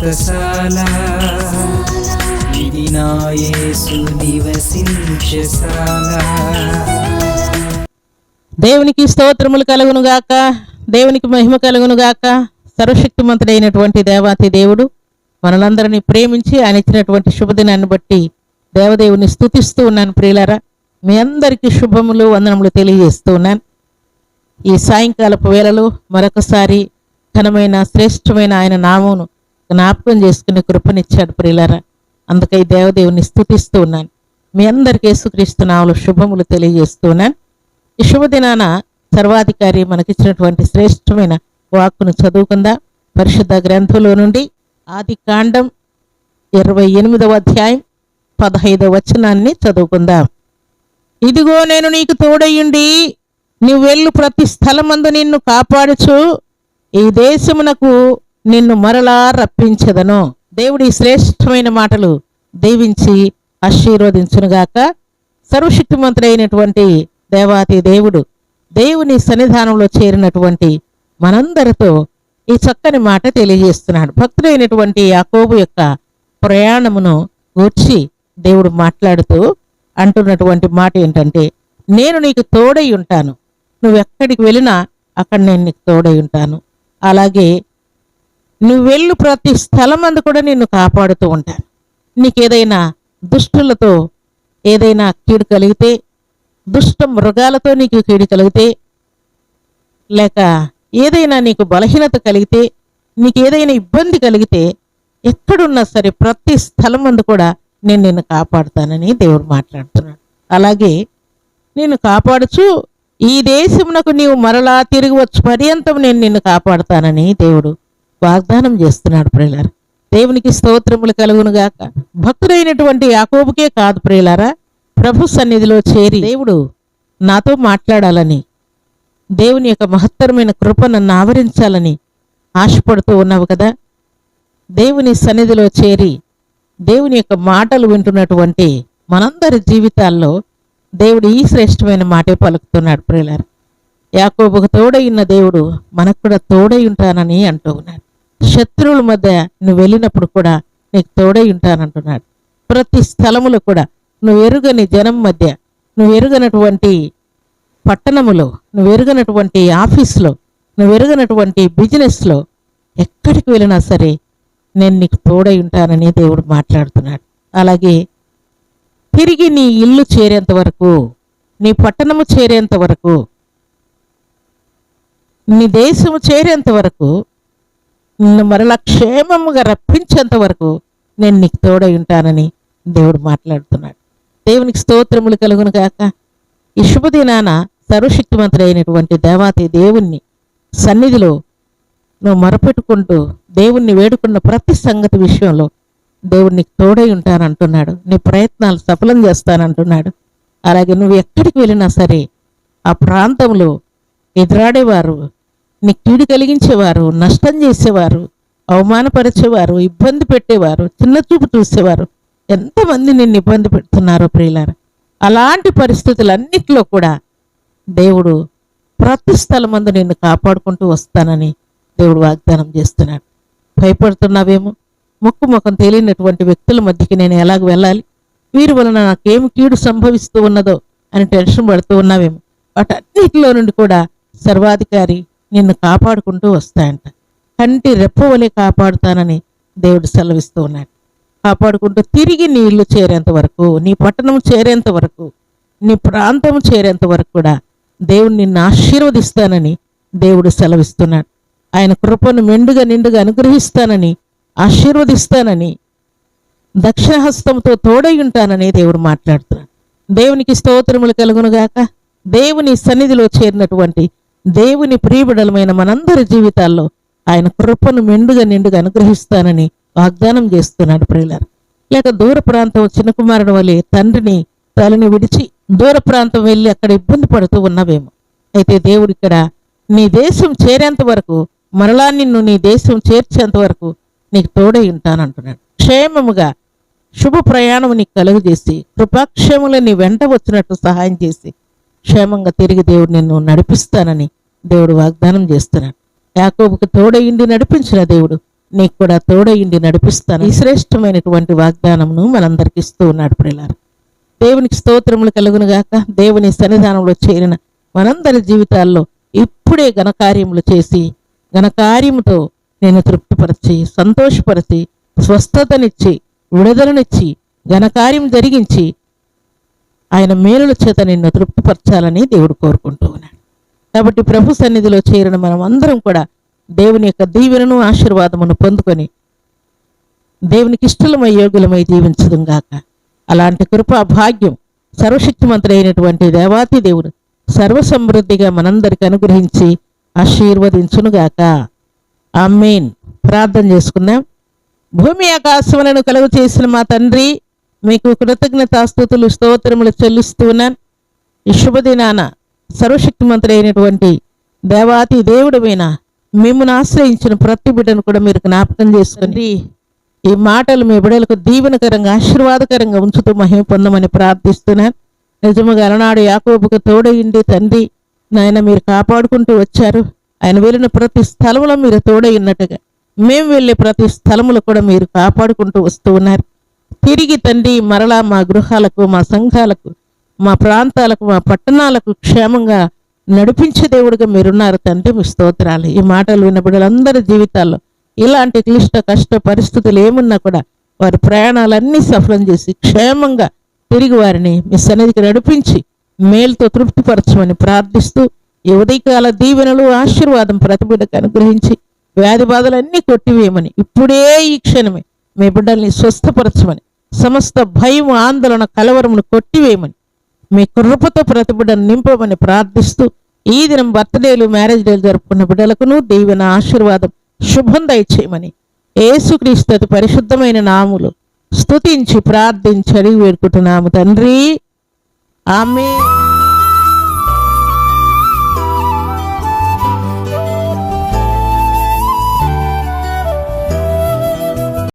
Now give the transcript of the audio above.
వ్రతశాల ఇది నివసించశాల దేవునికి స్తోత్రములు కలుగును గాక. దేవునికి మహిమ కలుగును గాక. సర్వశక్తిమంతుడైనటువంటి దేవాతి దేవుడు మనలందరినీ ప్రేమించి ఆయన ఇచ్చినటువంటి శుభదినాన్ని బట్టి దేవదేవుని స్థుతిస్తూ ఉన్నాను ప్రియులారా. మీ అందరికీ శుభములు వందనములు తెలియజేస్తూ ఉన్నాను. ఈ సాయంకాలపు వేళలో మరొకసారి ఘనమైన శ్రేష్టమైన ఆయన నామమును జ్ఞాపకం చేసుకునే కృపనిచ్చాడు ప్రియులారా. అందుకై దేవదేవుని స్థుతిస్తూ ఉన్నాను. మీ అందరికీ యేసుక్రీస్తు నామలు శుభములు తెలియజేస్తూ ఉన్నాను. ఈ శుభదినాన సర్వాధికారి మనకిచ్చినటువంటి శ్రేష్టమైన వాక్కును చదువుకుందా. పరిశుద్ధ గ్రంథంలో నుండి ఆది కాండం ఇరవై ఎనిమిదవ అధ్యాయం పదహైదవ వచనాన్ని చదువుకుందాం. ఇదిగో నేను నీకు తోడయుండి నీవు వెళ్ళు ప్రతి స్థలమందు నిన్ను కాపాడుచు. ఈ దేశమునకు నిన్ను మరలా రప్పించదను. దేవుడి శ్రేష్టమైన మాటలు దీవించి ఆశీర్వదించునుగాక. సర్వశక్తిమంతుడైనటువంటి దేవాతి దేవుడు దేవుని సన్నిధానంలో చేరినటువంటి మనందరితో ఈ చక్కని మాట తెలియజేస్తున్నాడు. భక్తుడైనటువంటి యాకోబు యొక్క ప్రయాణమును గూర్చి దేవుడు మాట్లాడుతూ అంటున్నటువంటి మాట ఏంటంటే నేను నీకు తోడై ఉంటాను. నువ్వు ఎక్కడికి వెళ్ళినా అక్కడ నేను నీకు తోడై ఉంటాను. అలాగే నువ్వు వెళ్ళు ప్రతి స్థలమందు కూడా నిన్ను కాపాడుతూ ఉంటాను నీకు ఏదైనా దుష్టులతో ఏదైనా కీడు కలిగితే దుష్ట మృగాలతో నీకు కీడు కలిగితే లేక ఏదైనా నీకు బలహీనత కలిగితే నీకు ఏదైనా ఇబ్బంది కలిగితే ఎక్కడున్నా సరే ప్రతి స్థలం మందు కూడా నేను నిన్ను కాపాడుతానని దేవుడు మాట్లాడుతున్నాడు. అలాగే నేను కాపాడుచు ఈ దేశమునకు నీవు మరలా తిరిగి వచ్చు పర్యంతం నేను నిన్ను కాపాడుతానని దేవుడు వాగ్దానం చేస్తున్నాడు ప్రియులారా. దేవునికి స్తోత్రములు కలుగునుగాక భక్తుడైనటువంటి యాకోబుకే కాదు ప్రియులారా. ప్రభు సన్నిధిలో చేరి దేవుడు నాతో మాట్లాడాలని దేవుని యొక్క మహత్తరమైన కృప నన్ను ఆవరించాలని ఆశపడుతూ ఉన్నావు కదా. దేవుని సన్నిధిలో చేరి దేవుని యొక్క మాటలు వింటున్నటువంటి మనందరి జీవితాల్లో దేవుడు ఈ శ్రేష్టమైన మాటే పలుకుతున్నాడు ప్రియులారా. యాకోబుకు తోడై ఉన్న దేవుడు మనకు కూడా తోడై ఉంటానని అంటూ ఉన్నాడు. శత్రువుల మధ్య నువ్వు వెళ్ళినప్పుడు కూడా నీకు తోడై ఉంటానంటున్నాడు. ప్రతి స్థలములో కూడా నువ్వు ఎరుగని జనం మధ్య నువ్వు ఎరుగనటువంటి పట్టణములో నువ్వు ఎరుగనటువంటి ఆఫీస్లో నువ్వు ఎరుగనటువంటి బిజినెస్లో ఎక్కడికి వెళ్ళినా సరే నేను నీకు తోడై ఉంటానని దేవుడు మాట్లాడుతున్నాడు. అలాగే తిరిగి నీ ఇల్లు చేరేంత వరకు నీ పట్టణము చేరేంత వరకు నీ దేశము చేరేంత వరకు మరలా క్షేమముగా రప్పించేంత వరకు నేను నీకు తోడై ఉంటానని దేవుడు మాట్లాడుతున్నాడు. దేవునికి స్తోత్రములు కలుగును గాక. ఈ శుభదినాన సర్వశక్తిమంతుడైనటువంటి దేవాతి దేవుణ్ణి సన్నిధిలో నువ్వు మొరపెట్టుకుంటూ దేవుణ్ణి వేడుకున్న ప్రతి సంగతి విషయంలో దేవుడు నీకు తోడై ఉంటానంటున్నాడు. నీ ప్రయత్నాలు సఫలం చేస్తానంటున్నాడు. అలాగే నువ్వు ఎక్కడికి వెళ్ళినా సరే ఆ ప్రాంతంలో ఎదురాడేవారు నీ కీడు కలిగించేవారు నష్టం చేసేవారు అవమానపరిచేవారు ఇబ్బంది పెట్టేవారు చిన్న చూపు చూసేవారు. ఎంతమంది నిన్ను ఇబ్బంది పెడుతున్నారో ప్రియులారు? అలాంటి పరిస్థితులన్నిటిలో కూడా దేవుడు ప్రతి స్థలమందు నిన్ను కాపాడుకుంటూ వస్తానని దేవుడు వాగ్దానం చేస్తున్నాడు. భయపడుతున్నావేమో? ముక్కు ముఖం తెలియనటువంటి వ్యక్తుల మధ్యకి నేను ఎలాగ వెళ్ళాలి? వీరి వలన నాకేమి కీడు సంభవిస్తూ ఉన్నదో అని టెన్షన్ పడుతూ ఉన్నావేమో? వాటన్నిటిలో నుండి కూడా సర్వాధికారి నిన్ను కాపాడుకుంటూ వస్తాయంట. కంటి రెప్పవలే కాపాడుతానని దేవుడు సెలవిస్తూ ఉన్నాడు. కాపాడుకుంటూ తిరిగి నీ ఇల్లు చేరేంత వరకు నీ పట్టణం చేరేంత వరకు నీ ప్రాంతం చేరేంత వరకు కూడా దేవుడు నిన్ను ఆశీర్వదిస్తానని దేవుడు సెలవిస్తున్నాడు. ఆయన కృపను మెండుగా నిండుగా అనుగ్రహిస్తానని ఆశీర్వదిస్తానని దక్షిణ హస్తంతో తోడై ఉంటానని దేవుడు మాట్లాడుతున్నాడు. దేవునికి స్తోత్రములు కలుగునుగాక. దేవుని సన్నిధిలో చేరినటువంటి దేవుని ప్రియబిడలమైన మనందరి జీవితాల్లో ఆయన కృపను మెండుగా నిండుగా అనుగ్రహిస్తానని వాగ్దానం చేస్తున్నాడు ప్రియులారు. లేక దూర ప్రాంతం చిన్న కుమారుడు వలె తండ్రిని తలని విడిచి దూర ప్రాంతం వెళ్ళి అక్కడ ఇబ్బంది పడుతూ ఉన్నవేమో. అయితే దేవుడు ఇక్కడ నీ దేశం చేరేంత వరకు మరలా నిన్ను నీ దేశం చేర్చేంత వరకు నీకు తోడై ఉంటానంటున్నాడు. క్షేమముగా శుభ ప్రయాణం నీకు కలుగజేసి చేసి నీ వెంట వచ్చినట్టు సహాయం చేసి క్షేమంగా తిరిగి దేవుడు నిన్ను నడిపిస్తానని దేవుడు వాగ్దానం చేస్తున్నాడు. యాకోబుకు తోడయిండి నడిపించిన దేవుడు నీకు కూడా తోడయిండి నడిపిస్తాను ఈ శ్రేష్టమైనటువంటి వాగ్దానమును మనందరికి ఇస్తూ ఉన్నాడు ప్రిలారు దేవునికి స్తోత్రములు కలుగునుగాక దేవుని సన్నిధానంలో చేరిన మనందరి జీవితాల్లో ఇప్పుడే ఘనకార్యములు చేసి ఘనకార్యముతో నేను తృప్తిపరచి సంతోషపరిచి స్వస్థతనిచ్చి విడుదలనిచ్చి ఘనకార్యం జరిగించి ఆయన మేలుల చేత నిన్ను తృప్తిపరచాలని దేవుడు కోరుకుంటూ ఉన్నాడు. కాబట్టి ప్రభు సన్నిధిలో చేరిన మనం అందరం కూడా దేవుని యొక్క దీవెనను ఆశీర్వాదమును పొందుకొని దేవునికి ఇష్టలమై యోగులమై జీవించదుం గాక. అలాంటి కృపా భాగ్యం సర్వశక్తిమంతుడైనటువంటి దేవాతి దేవుడు సర్వసమృద్ధిగా మనందరికి అనుగ్రహించి ఆశీర్వదించునుగాక ఆమెన్. ప్రార్థన చేసుకుందాం. భూమి ఆకాశములను కలుగు చేసిన మా తండ్రి మీకు కృతజ్ఞతాస్తుతులు స్తోత్రములు చెల్లిస్తున్నాను ఈ శుభదినాన సర్వశక్తిమంతుడైనటువంటి దేవాతి దేవుడమైన మిమ్మల్ని ఆశ్రయించిన ప్రతి బిడ్డను కూడా మీరు జ్ఞాపకం చేసుకోండి. ఈ మాటలు మీ బిడలకు దీవెనకరంగా ఆశీర్వాదకరంగా ఉంచుతూ మహిమ పొందమని ప్రార్థిస్తున్నాను. నిజముగా అలనాడు యాకోబుకు తోడయింది తండ్రి. నాయన మీరు కాపాడుకుంటూ వచ్చారు. ఆయన వెళ్ళిన ప్రతి స్థలంలో మీరు తోడయినట్టుగా మేము వెళ్ళే ప్రతి స్థలములో కూడా మీరు కాపాడుకుంటూ వస్తూ ఉన్నారు. తిరిగి తండ్రి మరలా మా గృహాలకు మా సంఘాలకు మా ప్రాంతాలకు మా పట్టణాలకు క్షేమంగా నడిపించే దేవుడిగా మీరున్నారు. తండ్రి మీ స్తోత్రాలు. ఈ మాటలు విన్న బిడ్డలందరి జీవితాల్లో ఇలాంటి క్లిష్ట కష్ట పరిస్థితులు ఏమున్నా కూడా వారి ప్రయాణాలన్నీ సఫలం చేసి క్షేమంగా తిరిగి వారిని మీ సన్నిధికి నడిపించి మేలుతో తృప్తిపరచమని ప్రార్థిస్తూ ఈ ఉదయకాల దీవెనలు ఆశీర్వాదం ప్రతిబిడ్డకు అనుగ్రహించి వ్యాధి బాధలన్నీ కొట్టివేయమని ఇప్పుడే ఈ క్షణమే మీ బిడ్డల్ని స్వస్థపరచమని సమస్త భయం ఆందోళన కలవరమును కొట్టివేయమని మీ కృపతో ప్రతిబిడ్డను నింపమని ప్రార్థిస్తూ ఈ దినం బర్త్డేలు మ్యారేజ్ డేలు జరుపుకున్న బిడ్డలకును దీవెన ఆశీర్వాదం శుభం దయచేయమని ఏసుక్రీస్తు అతి పరిశుద్ధమైన నాములు స్తుతించి ప్రార్థించి అడిగి వేడుకుంటున్నాము తండ్రి. ఆమె